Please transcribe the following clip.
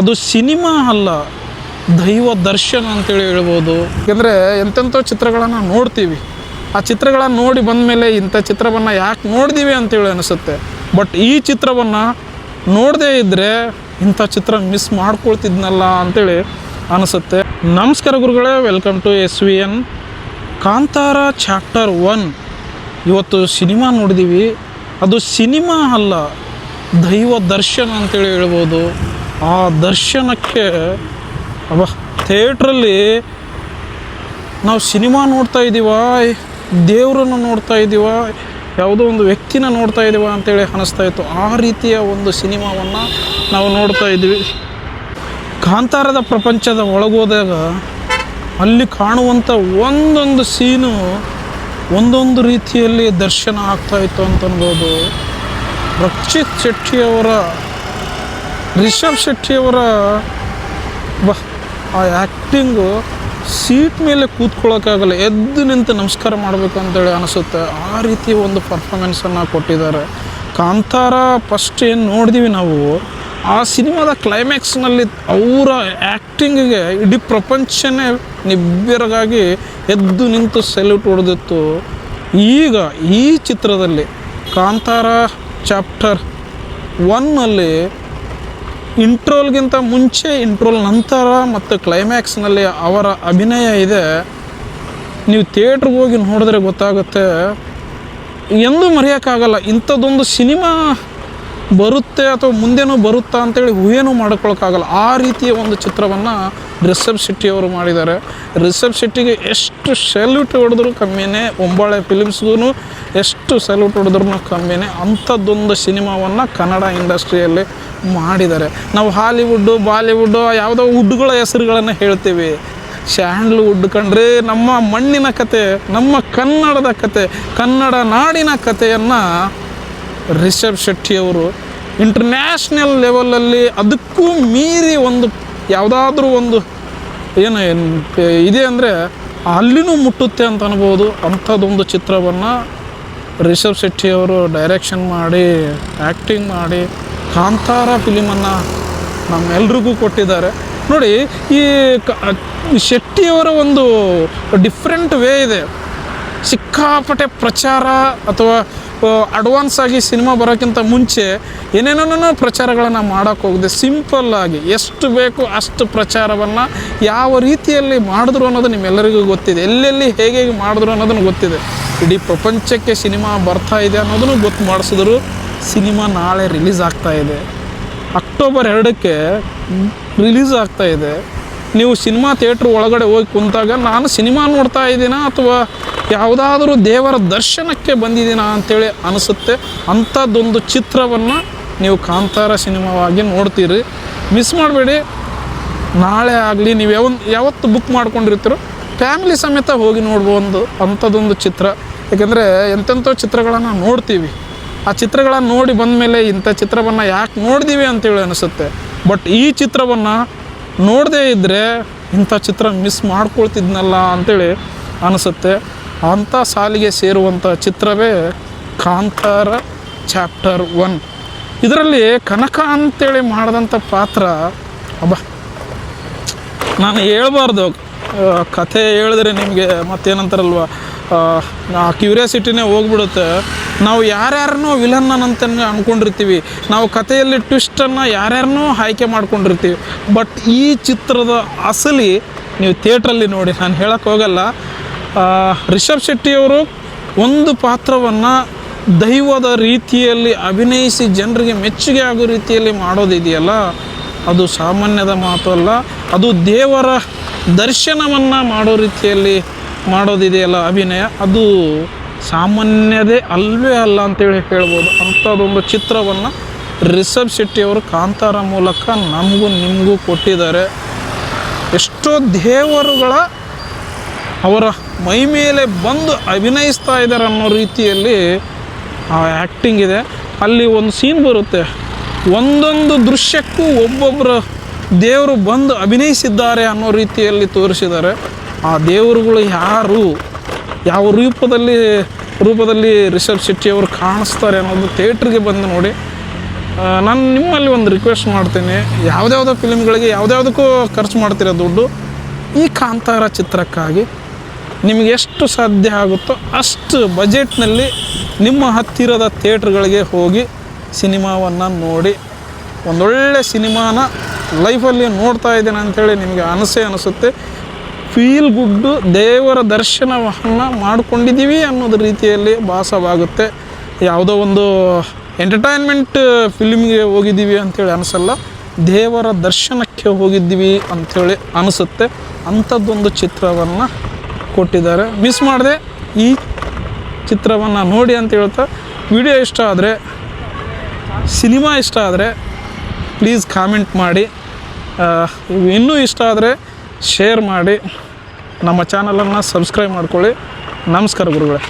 ಅದು ಸಿನಿಮಾ ಅಲ್ಲ, ದೈವ ದರ್ಶನ ಅಂತೇಳಿ ಹೇಳ್ಬೋದು. ಯಾಕೆಂದರೆ ಎಂತೆಂಥ ಚಿತ್ರಗಳನ್ನು ನೋಡ್ತೀವಿ. ಆ ಚಿತ್ರಗಳನ್ನು ನೋಡಿ ಬಂದಮೇಲೆ ಇಂಥ ಚಿತ್ರವನ್ನು ಯಾಕೆ ನೋಡಿದೀವಿ ಅಂತೇಳಿ ಅನಿಸುತ್ತೆ. ಬಟ್ ಈ ಚಿತ್ರವನ್ನು ನೋಡದೇ ಇದ್ದರೆ ಇಂಥ ಚಿತ್ರ ಮಿಸ್ ಮಾಡ್ಕೊಳ್ತಿದ್ನಲ್ಲ ಅಂತೇಳಿ ಅನಿಸುತ್ತೆ. ನಮಸ್ಕಾರ ಗುರುಗಳೇ, welcome to S V N Kantara chapter one. ಇವತ್ತು ಸಿನಿಮಾ ನೋಡಿದ್ದೀವಿ ಅದು ಸಿನಿಮಾ ಅಲ್ಲ, ದೈವ ದರ್ಶನ ಅಂತೇಳಿ ಹೇಳ್ಬೋದು. ಆ ದರ್ಶನಕ್ಕೆ, ಅಬ್ಬ, ಥಿಯೇಟ್ರಲ್ಲಿ ನಾವು ಸಿನಿಮಾ ನೋಡ್ತಾ ಇದ್ದೀವ ದೇವರನ್ನು ನೋಡ್ತಾ ಇದ್ದೀವ ಯಾವುದೋ ಒಂದು ವ್ಯಕ್ತಿನ ನೋಡ್ತಾ ಇದ್ದೀವ ಅಂತೇಳಿ ಅನಿಸ್ತಾ ಇತ್ತು. ಆ ರೀತಿಯ ಒಂದು ಸಿನಿಮಾವನ್ನು ನಾವು ನೋಡ್ತಾ ಇದ್ವಿ. ಕಾಂತಾರದ ಪ್ರಪಂಚದ ಒಳಗೋದಾಗ ಅಲ್ಲಿ ಕಾಣುವಂಥ ಒಂದೊಂದು ಸೀನು ಒಂದೊಂದು ರೀತಿಯಲ್ಲಿ ದರ್ಶನ ಆಗ್ತಾ ಇತ್ತು ಅಂತ ಅನ್ಬೋದು. ರಕ್ಷಿತ್ ಶೆಟ್ಟಿಯವರ ರಿಷಬ್ ಶೆಟ್ಟಿಯವರ ಬಾ ಆ ಆ್ಯಕ್ಟಿಂಗು ಸೀಟ್ ಮೇಲೆ ಕೂತ್ಕೊಳ್ಳೋಕ್ಕಾಗಲ್ಲ ಎದ್ದು ನಿಂತು ನಮಸ್ಕಾರ ಮಾಡಬೇಕು ಅಂತೇಳಿ ಅನಿಸುತ್ತೆ. ಆ ರೀತಿ ಒಂದು ಪರ್ಫಾರ್ಮೆನ್ಸನ್ನು ಕೊಟ್ಟಿದ್ದಾರೆ. ಕಾಂತಾರ ಫಸ್ಟ್ ಏನು ನೋಡಿದೀವಿ ನಾವು, ಆ ಸಿನಿಮಾದ ಕ್ಲೈಮ್ಯಾಕ್ಸ್ನಲ್ಲಿ ಅವರ ಆ್ಯಕ್ಟಿಂಗಿಗೆ ಇಡೀ ಪ್ರಪಂಚನೇ ನಿಬ್ಬೆರಗಾಗಿ ಎದ್ದು ನಿಂತು ಸೆಲ್ಯೂಟ್ ಹೊಡೆದಿತ್ತು. ಈಗ ಈ ಚಿತ್ರದಲ್ಲಿ ಕಾಂತಾರ ಚಾಪ್ಟರ್ ಒನ್ನಲ್ಲಿ ಇಂಟ್ರೋಲ್ಗಿಂತ ಮುಂಚೆ, ಇಂಟ್ರೋಲ್ ನಂತರ ಮತ್ತು ಕ್ಲೈಮ್ಯಾಕ್ಸ್ನಲ್ಲಿ ಅವರ ಅಭಿನಯ ಇದೆ. ನೀವು ಥಿಯೇಟ್ರಿಗೆ ಹೋಗಿ ನೋಡಿದ್ರೆ ಗೊತ್ತಾಗುತ್ತೆ. ಎಂದೂ ಮರೆಯೋಕ್ಕಾಗಲ್ಲ. ಇಂಥದ್ದೊಂದು ಸಿನಿಮಾ ಬರುತ್ತೆ ಅಥವಾ ಮುಂದೇನೂ ಬರುತ್ತಾ ಅಂತೇಳಿ ಊಹೆನೂ ಮಾಡ್ಕೊಳಕ್ಕಾಗಲ್ಲ. ಆ ರೀತಿಯ ಒಂದು ಚಿತ್ರವನ್ನು ರಿಷಬ್ ಶೆಟ್ಟಿ ಅವರು ಮಾಡಿದ್ದಾರೆ. ರಿಷಬ್ ಶೆಟ್ಟಿಗೆ ಎಷ್ಟು ಸೆಲ್ಯೂಟ್ ಹೊಡೆದ್ರು ಕಮ್ಮಿನೇ, ಒಂಬಾಳೆ ಫಿಲಿಮ್ಸ್ಗೂ ಎಷ್ಟು ಸೆಲ್ಯೂಟ್ ಹೊಡೆದ್ರು ಕಮ್ಮಿನೇ, ಅಂಥದ್ದೊಂದು ಸಿನಿಮಾವನ್ನು ಕನ್ನಡ ಇಂಡಸ್ಟ್ರಿಯಲ್ಲಿ ಮಾಡಿದ್ದಾರೆ. ನಾವು ಹಾಲಿವುಡ್ಡು ಬಾಲಿವುಡ್ಡು ಯಾವುದೋ ವುಡ್ಗಳ ಹೆಸರುಗಳನ್ನು ಹೇಳ್ತೀವಿ. ಸ್ಯಾಂಡ್ಲ್ವುಡ್ ಕಂಡ್ರೆ ನಮ್ಮ ಮಣ್ಣಿನ ಕತೆ, ನಮ್ಮ ಕನ್ನಡದ ಕತೆ, ಕನ್ನಡ ನಾಡಿನ ಕಥೆಯನ್ನು ರಿಷಬ್ ಶೆಟ್ಟಿಯವರು ಇಂಟರ್ನ್ಯಾಷನಲ್ ಲೆವೆಲಲ್ಲಿ ಅದಕ್ಕೂ ಮೀರಿ ಒಂದು ಯಾವುದಾದ್ರೂ ಒಂದು ಏನು ಇದೆ ಅಂದರೆ ಅಲ್ಲಿನೂ ಮುಟ್ಟುತ್ತೆ ಅಂತ ಅನ್ಬೋದು. ಅಂಥದ್ದೊಂದು ಚಿತ್ರವನ್ನು ರಿಷಬ್ ಶೆಟ್ಟಿಯವರು ಡೈರೆಕ್ಷನ್ ಮಾಡಿ ಆ್ಯಕ್ಟಿಂಗ್ ಮಾಡಿ, ಕಾಂತಾರ ಫಿಲಿಮನ್ನು ನಮ್ಮೆಲ್ರಿಗೂ ಕೊಟ್ಟಿದ್ದಾರೆ. ನೋಡಿ, ಈ ಶೆಟ್ಟಿಯವರ ಒಂದು ಡಿಫ್ರೆಂಟ್ ವೇ ಇದೆ. ಸಿಕ್ಕಾಪಟ್ಟೆ ಪ್ರಚಾರ ಅಥವಾ ಅಡ್ವಾನ್ಸ್ ಆಗಿ ಸಿನಿಮಾ ಬರೋಕ್ಕಿಂತ ಮುಂಚೆ ಏನೇನೋ ಪ್ರಚಾರಗಳನ್ನು ಮಾಡೋಕ್ಕೆ ಹೋಗಿದೆ. ಸಿಂಪಲ್ಲಾಗಿ ಎಷ್ಟು ಬೇಕು ಅಷ್ಟು ಪ್ರಚಾರವನ್ನು ಯಾವ ರೀತಿಯಲ್ಲಿ ಮಾಡಿದ್ರು ಅನ್ನೋದು ನಿಮ್ಮೆಲ್ಲರಿಗೂ ಗೊತ್ತಿದೆ. ಎಲ್ಲೆಲ್ಲಿ ಹೇಗೆ ಹೇಗೆ ಮಾಡಿದ್ರು ಅನ್ನೋದನ್ನು ಗೊತ್ತಿದೆ. ಇಡೀ ಪ್ರಪಂಚಕ್ಕೆ ಸಿನಿಮಾ ಬರ್ತಾ ಇದೆ ಅನ್ನೋದನ್ನು ಗೊತ್ತು ಮಾಡಿಸಿದ್ರು ಸಿನಿಮಾ ನಾಳೆ ರಿಲೀಸ್ ಆಗ್ತಾ ಇದೆ. ಅಕ್ಟೋಬರ್ ಎರಡಕ್ಕೆ ರಿಲೀಸ್ ಆಗ್ತಾ ಇದೆ. ನೀವು ಸಿನಿಮಾ ಥಿಯೇಟ್ರ್ ಒಳಗಡೆ ಹೋಗಿ ಕುಂತಾಗ ನಾನು ಸಿನಿಮಾ ನೋಡ್ತಾ ಇದ್ದೀನಾ ಅಥವಾ ಯಾವುದಾದ್ರೂ ದೇವರ ದರ್ಶನಕ್ಕೆ ಬಂದಿದ್ದೀನಾ ಅಂತೇಳಿ ಅನಿಸುತ್ತೆ, ಅಂಥದ್ದೊಂದು ಚಿತ್ರವನ್ನು ನೀವು ಕಾಂತಾರ ಸಿನಿಮಾವಾಗಿ ನೋಡ್ತೀರಿ. ಮಿಸ್ ಮಾಡಬೇಡಿ. ನಾಳೆ ಆಗಲಿ ನೀವು ಯಾವ ಯಾವತ್ತು ಬುಕ್ ಮಾಡ್ಕೊಂಡಿರ್ತೀರೋ ಫ್ಯಾಮಿಲಿ ಸಮೇತ ಹೋಗಿ ನೋಡ್ಬೋದು ಅಂಥದ್ದೊಂದು ಚಿತ್ರ. ಯಾಕೆಂದರೆ ಎಂತೆಂಥ ಚಿತ್ರಗಳನ್ನು ನೋಡ್ತೀವಿ. ಆ ಚಿತ್ರಗಳನ್ನು ನೋಡಿ ಬಂದಮೇಲೆ ಇಂಥ ಚಿತ್ರವನ್ನು ಯಾಕೆ ನೋಡಿದೀವಿ ಅಂತೇಳಿ ಅನಿಸುತ್ತೆ. ಬಟ್ ಈ ಚಿತ್ರವನ್ನು ನೋಡದೇ ಇದ್ದರೆ ಇಂಥ ಚಿತ್ರ ಮಿಸ್ ಮಾಡ್ಕೊಳ್ತಿದ್ನಲ್ಲ ಅಂತೇಳಿ ಅನಿಸುತ್ತೆ. ಅಂಥ ಸಾಲಿಗೆ ಸೇರುವಂಥ ಚಿತ್ರವೇ ಕಾಂತಾರ ಚಾಪ್ಟರ್ ಒನ್. ಇದರಲ್ಲಿ ಕನಕ ಅಂತೇಳಿ ಮಾಡಿದಂಥ ಪಾತ್ರ ಅಬ್ಬ ನಾನು ಹೇಳ್ಬಾರ್ದು. ಕಥೆ ಹೇಳಿದ್ರೆ ನಿಮಗೆ ಮತ್ತೇನಂತಾರಲ್ವ? ಆ, ಕ್ಯೂರಿಯಾಸಿಟಿನೇ ಹೋಗ್ಬಿಡುತ್ತೆ. ನಾವು ಯಾರ್ಯಾರನ್ನೂ ವಿಲನ್ ಅಂತ ಅಂದ್ಕೊಂಡಿರ್ತೀವಿ ನಾವು ಕಥೆಯಲ್ಲಿ ಟ್ವಿಸ್ಟನ್ನು ಯಾರ್ಯಾರನ್ನೋ ಆಯ್ಕೆ ಮಾಡ್ಕೊಂಡಿರ್ತೀವಿ. ಬಟ್ ಈ ಚಿತ್ರದ ಅಸಲಿ ನೀವು ಥಿಯೇಟ್ರಲ್ಲಿ ನೋಡಿ ನಾನು ಹೇಳೋಕ್ಕೋಗಲ್ಲ ರಿಷಬ್ ಶೆಟ್ಟಿಯವರು ಒಂದು ಪಾತ್ರವನ್ನು ದೈವದ ರೀತಿಯಲ್ಲಿ ಅಭಿನಯಿಸಿ ಜನರಿಗೆ ಮೆಚ್ಚುಗೆ ಆಗೋ ರೀತಿಯಲ್ಲಿ ಮಾಡೋದಿದೆಯಲ್ಲ, ಅದು ಸಾಮಾನ್ಯದ ಮಾತು ಅಲ್ಲ, ಅದು ದೇವರ ದರ್ಶನವನ್ನು ಮಾಡೋ ರೀತಿಯಲ್ಲಿ ಮಾಡೋದಿದೆಯಲ್ಲ ಅಭಿನಯ. ಅದು ಸಾಮಾನ್ಯದೇ ಅಲ್ವೇ ಅಲ್ಲ ಅಂತೇಳಿ ಹೇಳ್ಬೋದು. ಅಂಥದ್ದೊಂದು ಚಿತ್ರವನ್ನು ರಿಷಬ್ ಶೆಟ್ಟಿಯವರು ಕಾಂತಾರ ಮೂಲಕ ನಮಗೂ ನಿಮಗೂ ಕೊಟ್ಟಿದ್ದಾರೆ. ಎಷ್ಟೋ ದೇವರುಗಳ ಅವರ ಮೈ ಮೇಲೆ ಬಂದು ಅಭಿನಯಿಸ್ತಾ ಇದ್ದಾರೆ ಅನ್ನೋ ರೀತಿಯಲ್ಲಿ, ಆ ಆ್ಯಕ್ಟಿಂಗ್ ಇದೆ. ಅಲ್ಲಿ ಒಂದು ಸೀನ್ ಬರುತ್ತೆ. ಒಂದೊಂದು ದೃಶ್ಯಕ್ಕೂ ಒಬ್ಬೊಬ್ಬರು ದೇವರು ಬಂದು ಅಭಿನಯಿಸಿದ್ದಾರೆ ಅನ್ನೋ ರೀತಿಯಲ್ಲಿ ತೋರಿಸಿದ್ದಾರೆ. ಆ ದೇವರುಗಳು ಯಾರು? ಯಾವ ರೂಪದಲ್ಲಿ ರೂಪದಲ್ಲಿ ರಿಷಬ್ ಶೆಟ್ಟಿಯವರು ಕಾಣಿಸ್ತಾರೆ ಅನ್ನೋದು ಥಿಯೇಟ್ರಿಗೆ ಬಂದು ನೋಡಿ. ನಾನು ನಿಮ್ಮಲ್ಲಿ ಒಂದು ರಿಕ್ವೆಸ್ಟ್ ಮಾಡ್ತೀನಿ. ಯಾವುದ್ಯಾವುದೋ ಫಿಲ್ಮ್ಗಳಿಗೆ ಯಾವುದ್ಯಾವುದಕ್ಕೂ ಖರ್ಚು ಮಾಡ್ತಿರೋ ದುಡ್ಡು? ಈ ಕಾಂತಾರ ಚಿತ್ರಕ್ಕಾಗಿ. ನಿಮಗೆ ಎಷ್ಟು ಸಾಧ್ಯ ಆಗುತ್ತೋ ಅಷ್ಟು ಬಜೆಟ್ನಲ್ಲಿ ನಿಮ್ಮ ಹತ್ತಿರದ ಥಿಯೇಟ್ರ್ಗಳಿಗೆ ಹೋಗಿ ಸಿನಿಮಾವನ್ನು ನೋಡಿ, ಒಂದೊಳ್ಳೆ ಸಿನಿಮಾನ ಲೈಫಲ್ಲಿ ನೋಡ್ತಾ ಇದ್ದೇನೆ ಅಂಥೇಳಿ ನಿಮಗೆ ಅನಿಸೇ ಅನಿಸುತ್ತೆ. ಫೀಲ್ ಗುಡ್ಡು, ದೇವರ ದರ್ಶನವನ್ನು ಮಾಡಿಕೊಂಡಿದ್ದೀವಿ ಅನ್ನೋದು ರೀತಿಯಲ್ಲಿ ಭಾಸವಾಗುತ್ತೆ. ಯಾವುದೋ ಒಂದು ಎಂಟರ್ಟೈನ್ಮೆಂಟ್ ಫಿಲ್ಮ್ಗೆ ಹೋಗಿದ್ದೀವಿ ಅಂಥೇಳಿ ಅನಿಸಲ್ಲ, ದೇವರ ದರ್ಶನಕ್ಕೆ ಹೋಗಿದ್ದೀವಿ ಅಂಥೇಳಿ ಅನಿಸುತ್ತೆ. ಅಂಥದ್ದೊಂದು ಚಿತ್ರವನ್ನು ಕೊಟ್ಟಿದ್ದಾರೆ. ಮಿಸ್ ಮಾಡದೆ ಈ ಚಿತ್ರವನ್ನು ನೋಡಿ ಅಂತ ಹೇಳ್ತಾ ವಿಡಿಯೋ ಇಷ್ಟ ಆದರೆ ಸಿನಿಮಾ ಇಷ್ಟ ಆದರೆ ಪ್ಲೀಸ್ ಕಾಮೆಂಟ್ ಮಾಡಿ. ಇನ್ನೂ ಇಷ್ಟ ಆದರೆ ಶೇರ್ ಮಾಡಿ. ನಮ್ಮ ಚಾನಲನ್ನು ಸಬ್ಸ್ಕ್ರೈಬ್ ಮಾಡ್ಕೊಳ್ಳಿ. ನಮಸ್ಕಾರ ಗುರುಗಳೇ.